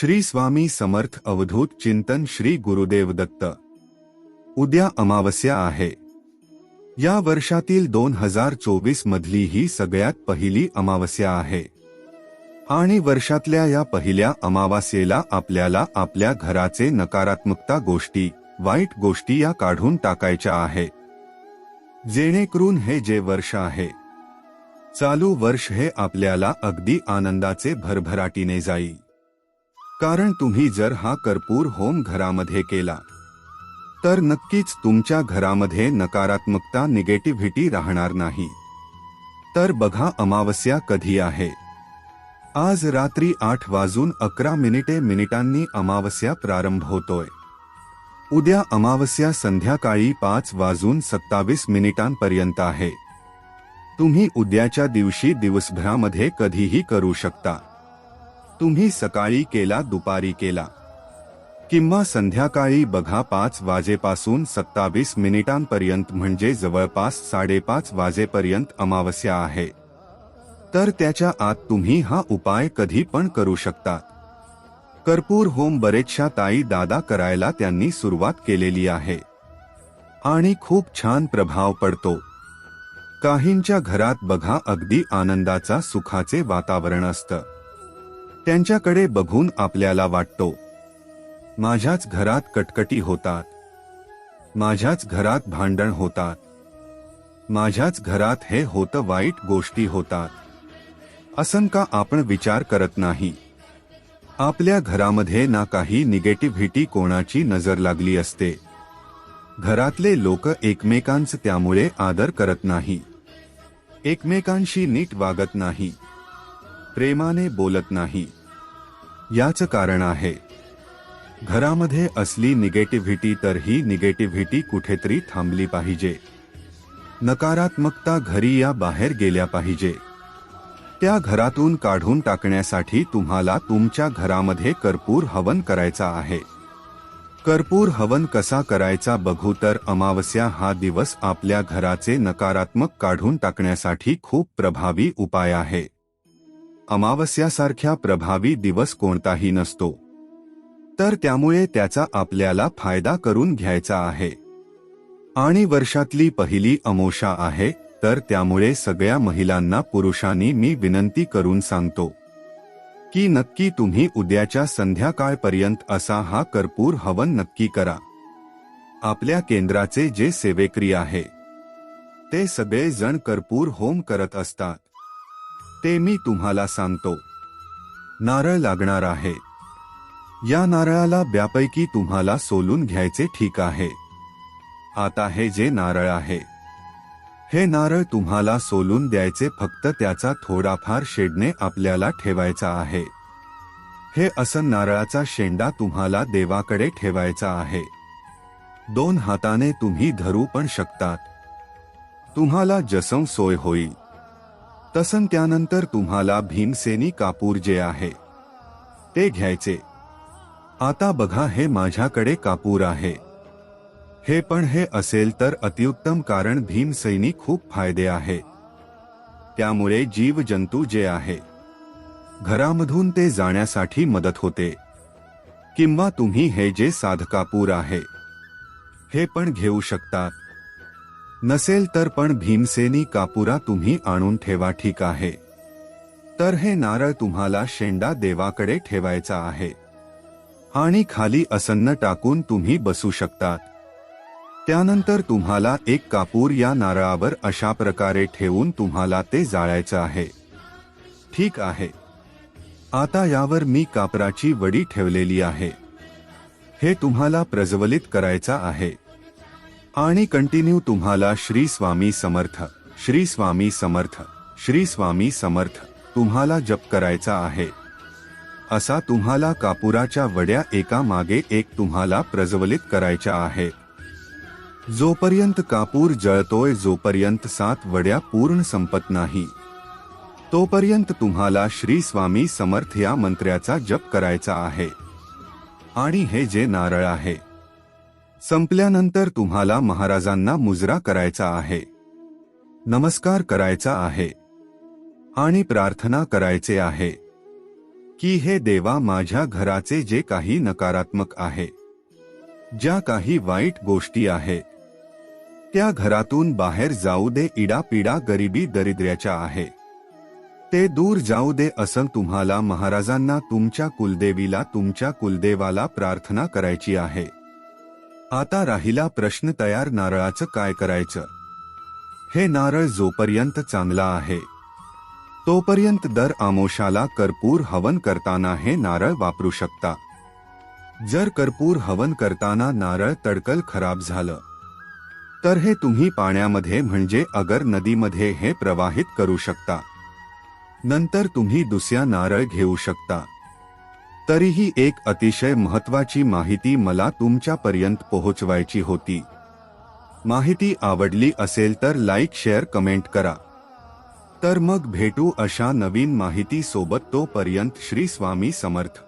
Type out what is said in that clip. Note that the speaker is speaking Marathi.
श्री स्वामी समर्थ अवधूत चिंतन श्री गुरुदेव दत्त. उद्या अमावस्या आहे. या वर्षातील दोन हजार चोवीस मधली ही सगळ्यात पहिली अमावस्या आहे. आणि वर्षातल्या या पहिल्या अमावास्येला आपल्याला आपल्या घराचे नकारात्मकता गोष्टी वाईट गोष्टी या काढून टाकायच्या आहे. जेणेकरून हे जे वर्ष आहे. चालू वर्ष हे आपल्याला अगदी आनंदाचे भरभराटीने जाईल. कारण तुम्ही जर हा कर्पूर होम घरामध्ये केला तर नक्कीच तुमच्या घरामध्ये नकारात्मकता निगेटिव्हिटी राहणार नाही. तर बघा अमावस्या कधी आहे. आज रात्री आठ वाजून अकरा मिनिटे मिनिटांनी अमावस्या प्रारंभ होतोय. उद्या अमावस्या संध्याकाळी पाच वाजून सत्तावीस मिनिटांपर्यंत आहे. तुम्ही उद्याच्या दिवशी दिवसभरामध्ये कधीही करू शकता. तुम्ही सकाळी केला दुपारी केला. किंवा संध्याकाळी बघा पाच वाजेपासून सत्तावीस मिनिटांपर्यंत म्हणजे जवळपास साडेपाच वाजेपर्यंत अमावस्या आहे. तर त्याच्या आत तुम्ही हा उपाय कधी पण करू शकता. कर्पूर होम बरेचशा ताई दादा करायला त्यांनी सुरुवात केलेली आहे. आणि खूप छान प्रभाव पडतो. काहींच्या घरात बघा अगदी आनंदाचा सुखाचे वातावरण असतं. त्यांच्याकडे बघून आपल्याला वाटतो. माझ्याच घरात कटकटी होतात. माझ्याच घरात भांडण होतात. माझ्याच घरात हे होतं वाईट गोष्टी होतात. असं का आपण विचार करत नाही? आपल्या घरामध्ये ना काही निगेटिव्हिटी कोणाची नजर लागली असते. घरातले लोक एकमेकांच त्यामुळे आदर करत नाही. एकमेकांशी नीट वागत नाही. प्रेमाने बोलत नाही. याच कारण आहे. घरामध्ये असली निगेटिव्हिटी तर ही निगेटिव्हिटी कुठेतरी थांबली पाहिजे. नकारात्मकता घरी या बाहेर गेल्या पाहिजे. त्या घरातून काढून टाकण्यासाठी तुम्हाला तुमच्या घरामध्ये कर्पूर हवन करायचा आहे. कर्पूर हवन कसा करायचा बघू तर अमावस्या हा दिवस आपल्या घराचे नकारात्मक काढून टाकण्यासाठी खूप प्रभावी उपाय आहे. अमावस्यासारख्या प्रभावी दिवस कोणताही नसतो. तर त्यामुळे त्याचा आपल्याला फायदा करून घ्यायचा आहे. आणि वर्षातली पहिली अमोशा आहे तर त्यामुळे सगळ्या महिलांना पुरुषांनी मी विनंती करून सांगतो. की नक्की तुम्ही उद्याच्या संध्याकाळपर्यंत असा हा कर्पूर हवन नक्की करा. आपल्या केंद्राचे जे सेवेकरी आहे ते सगळे जण कर्पूर होम करत असतात. ते मी तुम्हाला सांगतो. नारळ लागणार आहे. या नारळाला ब्यापैकी तुम्हाला सोलून घ्यायचे ठीक आहे. आता हे जे नारळ आहे हे नारळ तुम्हाला सोलून द्यायचे फक्त त्याचा थोडाफार शेडणे आपल्याला ठेवायचा आहे. हे असं नारळाचा शेंडा तुम्हाला देवाकडे ठेवायचा आहे. दोन हाताने तुम्ही धरू पण शकतात. तुम्हाला जसं सोय होईल. तसं त्यानंतर तुम्हाला भीमसेनी कापूर जे आहे ते घ्यायचे. आता बघा हे माझ्याकडे कापूर आहे. हे पण हे असेल तर अतिउत्तम कारण भीमसैनी खूप फायदे आहे. त्यामुळे जीवजंतू जे आहे घरामधून ते जाण्यासाठी मदत होते. किंवा तुम्ही हे जे साधकापूर आहे हे पण घेऊ शकतात नसेल तर पण भीमसेनी कापुरा तुम्ही आणून ठेवा ठीक आहे. तर हे नारळ तुम्हाला शेंडा देवाकडे ठेवायचा आहे. आणि खाली असन्न टाकून तुम्ही बसू शकतात. त्यानंतर तुम्हाला एक कापूर या नारळावर अशा प्रकारे ठेवून तुम्हाला ते जाळायचं आहे. ठीक आहे. आता यावर मी कापराची वडी ठेवलेली आहे. हे तुम्हाला प्रज्वलित करायचा आहे. आणि कंटिन्यू तुम्हाला श्री स्वामी समर्थ श्री स्वामी समर्थ श्री स्वामी समर्थ तुम्हाला जप करायचा आहे. असा तुम्हाला कापुराच्या वड्या एका मागे एक तुम्हाला प्रज्वलित करायच्या आहे. जोपर्यंत कापूर जळतोय जोपर्यंत सात वड्या पूर्ण संपत नाही तोपर्यंत तुम्हाला श्री स्वामी समर्थ या मंत्र्याचा जप करायचा आहे. आणि हे जे नारळ आहे संपल्यानंतर तुम्हाला महाराजांना मुजरा करायचा आहे. नमस्कार करायचा आहे. आणि प्रार्थना करायचे आहे. की हे देवा माझ्या घराचे जे काही नकारात्मक आहे ज्या काही वाईट गोष्टी आहे त्या घरातून बाहेर जाऊ दे इडापिडा गरिबी दरिद्र्याच्या आहे. ते दूर जाऊ दे असं तुम्हाला महाराजांना तुमच्या कुलदेवीला तुमच्या कुलदेवाला प्रार्थना करायची आहे. आता राहिला प्रश्न तयार नारळाचं काय करायचं? हे नारळ जोपर्यंत चांगला आहे तोपर्यंत दर आमोशाला कर्पूर हवन करताना हे नारळ वापरू शकता. जर कर्पूर हवन करताना नारळ तडकल खराब झालं तर हे तुम्ही पाण्यामध्ये म्हणजे अगर नदीमध्ये हे प्रवाहित करू शकता. नंतर तुम्ही दुसऱ्या नारळ घेऊ शकता. तरीही एक अतिशय महत्वाची माहिती मला तुमच्यापर्यंत पोहोचवायची होती. माहिती आवडली असेल तर लाईक शेअर कमेंट करा. तर मग भेटू अशा नवीन माहिती सोबत तोपर्यंत श्री स्वामी समर्थ.